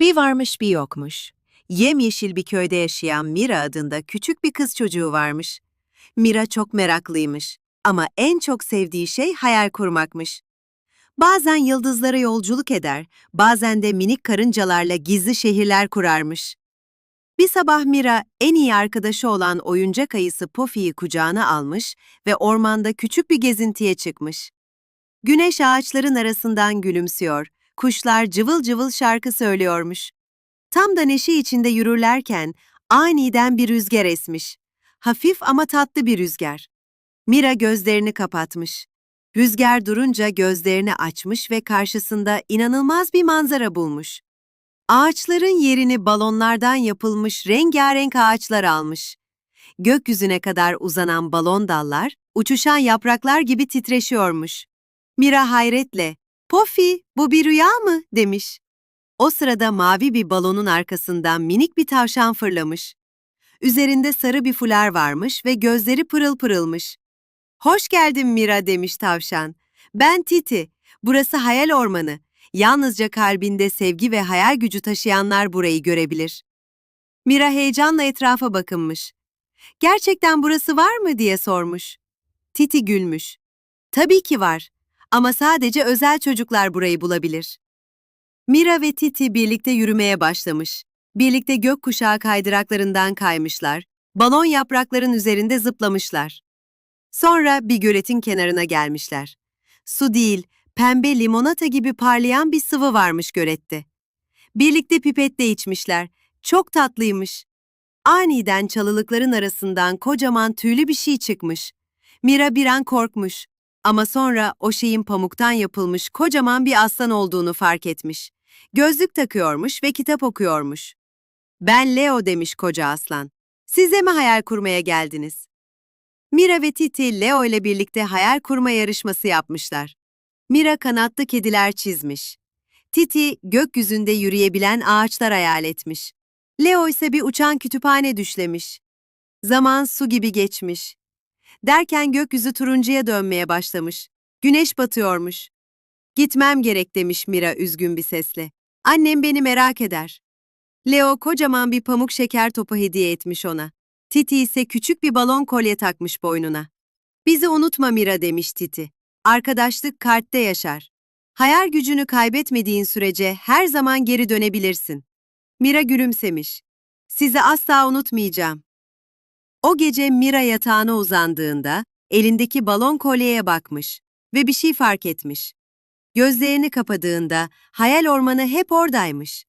Bir varmış bir yokmuş. Yemyeşil bir köyde yaşayan Mira adında küçük bir kız çocuğu varmış. Mira çok meraklıymış ama en çok sevdiği şey hayal kurmakmış. Bazen yıldızlara yolculuk eder, bazen de minik karıncalarla gizli şehirler kurarmış. Bir sabah Mira en iyi arkadaşı olan oyuncak ayısı Pofi'yi kucağına almış ve ormanda küçük bir gezintiye çıkmış. Güneş ağaçların arasından gülümsüyor, kuşlar cıvıl cıvıl şarkı söylüyormuş. Tam da neşe içinde yürürlerken aniden bir rüzgar esmiş. Hafif ama tatlı bir rüzgar. Mira gözlerini kapatmış. Rüzgar durunca gözlerini açmış ve karşısında inanılmaz bir manzara bulmuş. Ağaçların yerini balonlardan yapılmış rengarenk ağaçlar almış. Gökyüzüne kadar uzanan balon dallar, uçuşan yapraklar gibi titreşiyormuş. Mira hayretle, Pofi, bu bir rüya mı? demiş. O sırada mavi bir balonun arkasından minik bir tavşan fırlamış. Üzerinde sarı bir fular varmış ve gözleri pırıl pırılmış. Hoş geldin Mira demiş tavşan. Ben Titi. Burası hayal ormanı. Yalnızca kalbinde sevgi ve hayal gücü taşıyanlar burayı görebilir. Mira heyecanla etrafa bakınmış. Gerçekten burası var mı diye sormuş. Titi gülmüş. Tabii ki var. Ama sadece özel çocuklar burayı bulabilir. Mira ve Titi birlikte yürümeye başlamış. Birlikte gökkuşağı kaydıraklarından kaymışlar. Balon yaprakların üzerinde zıplamışlar. Sonra bir göletin kenarına gelmişler. Su değil, pembe limonata gibi parlayan bir sıvı varmış gölette. Birlikte pipetle içmişler. Çok tatlıymış. Aniden çalılıkların arasından kocaman tüylü bir şey çıkmış. Mira bir an korkmuş. Ama sonra o şeyin pamuktan yapılmış kocaman bir aslan olduğunu fark etmiş. Gözlük takıyormuş ve kitap okuyormuş. Ben Leo demiş koca aslan. Size mi hayal kurmaya geldiniz? Mira ve Titi Leo ile birlikte hayal kurma yarışması yapmışlar. Mira kanatlı kediler çizmiş. Titi gökyüzünde yürüyebilen ağaçlar hayal etmiş. Leo ise bir uçan kütüphane düşlemiş. Zaman su gibi geçmiş. Derken gökyüzü turuncuya dönmeye başlamış. Güneş batıyormuş. Gitmem gerek demiş Mira üzgün bir sesle. Annem beni merak eder. Leo kocaman bir pamuk şeker topu hediye etmiş ona. Titi ise küçük bir balon kolye takmış boynuna. Bizi unutma Mira demiş Titi. Arkadaşlık kalpte yaşar. Hayal gücünü kaybetmediğin sürece her zaman geri dönebilirsin. Mira gülümsemiş. Sizi asla unutmayacağım. O gece Mira yatağına uzandığında elindeki balon kolyeye bakmış ve bir şey fark etmiş. Gözlerini kapadığında hayal ormanı hep oradaymış.